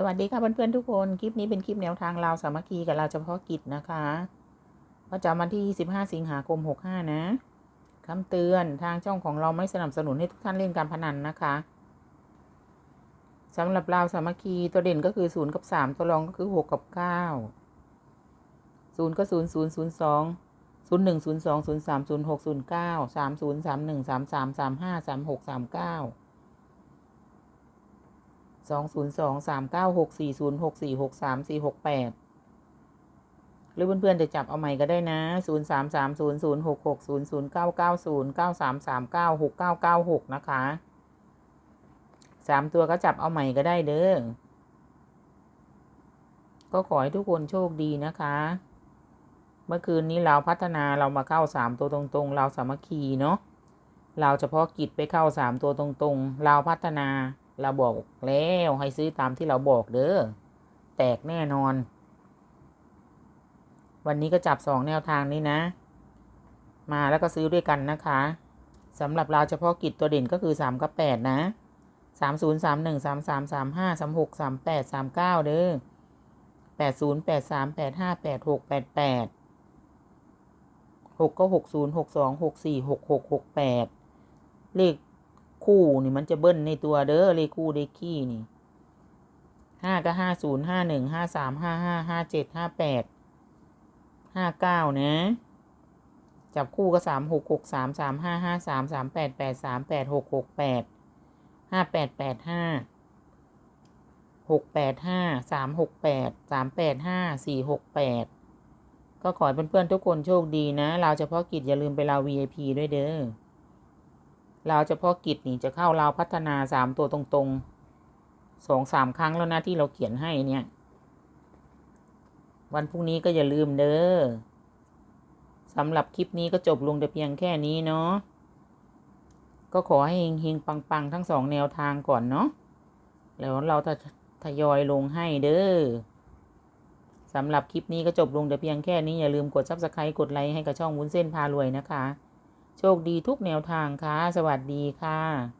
สวัสดีค่ะเพื่อนๆทุกคน คลิปนี้เป็นคลิปแนวทางเราวสามัคคีกับเราวเฉพาะกิจนะคะประจำวันที่ 25 สิงหาคม 65 นะคำเตือนทางช่องของเราไม่สนับสนุนให้ทุกท่านเล่นการพนันนะคะสำหรับเราวสามัคคีตัวเด่นก็คือ 0 กับ 3 ตัวรองก็คือ 6 กับ 9 0 ก็ 0 0 0 2 0 1 0 2 0 3 0 6 0 9 3 0 3 1 3 3 3 5 3 6 3 9 สองศูนย์สองสามเก้าหกสี่ศูนย์หกสี่หกสามสี่หกแปดหรือเพื่อนๆจะจับเอาใหม่ก็ได้นะศูนย์สามสามศูนย์ศูนย์หกหกศูนย์ศูนย์เก้าเก้าศูนย์เก้าสามสามเก้าหกเก้าเก้าหกนะคะสามตัวก็จับเอาใหม่ก็ได้เด้อ ก็ขอให้ทุกคนโชคดีนะคะ เมื่อคืนนี้เราพัฒนาเรามาเข้าสามตัวตรงๆ เราสามัคคีเนาะ เราเฉพาะกิจไปเข้าสามตัวตรงๆ เราพัฒนา เราบอกแล้วให้ซื้อตามที่เราบอกเด้อ แตกแน่นอน วันนี้ก็จับสองแนวทางนี้นะ มาแล้วก็ซื้อด้วยกันนะคะสำหรับเราเฉพาะกิจตัวเด่นก็คือสามกับแปดนะสามศูนย์สามหนึ่งสามสามสามห้าสามหกสามแปดสามเก้าเด้อแปดศูนย์แปดสามแปดห้าแปดหกแปดแปดหกก็หกศูนย์หกสองหกสี่หกหกหกแปดเลข คู่นี่มันจะเบิ้ลในตัวเด้อเลขคู่เลขขี้นี่ห้าก็ห้าศูนย์ห้าหนึ่งห้าสามห้าห้าห้าเจ็ดห้าแปดห้าเก้านะจับคู่ก็สามหกหกสามสามห้าห้าสามสามแปดแปดสามแปดหกหกแปดห้าแปดแปดห้าหกแปดห้าสามหกแปดสามแปดห้าสี่หกแปดก็ขอให้เพื่อนๆทุกคนโชคดีนะ เราเฉพาะกิจอย่าลืมไปเรา VIP ด้วยเด้อ เราวเฉพาะกิจนี่จะเข้าเราวพัฒนาสามตัวตรงๆสองสามครั้งแล้วนะที่เราเขียนให้เนี่ย วันพรุ่งนี้ก็อย่าลืมเด้อสำหรับคลิปนี้ก็จบลงแต่เพียงแค่นี้เนาะก็ขอให้เฮงๆปังๆ ทั้งสองแนวทางก่อนเนาะแล้วเราจะทยอยลงให้เด้อสำหรับคลิปนี้ก็จบลงแต่เพียงแค่นี้อย่าลืมกด subscribe กดไลค์ให้กับช่องวุ้นเส้นพารวยนะคะ โชคดีทุกแนวทางค่ะ สวัสดีค่ะ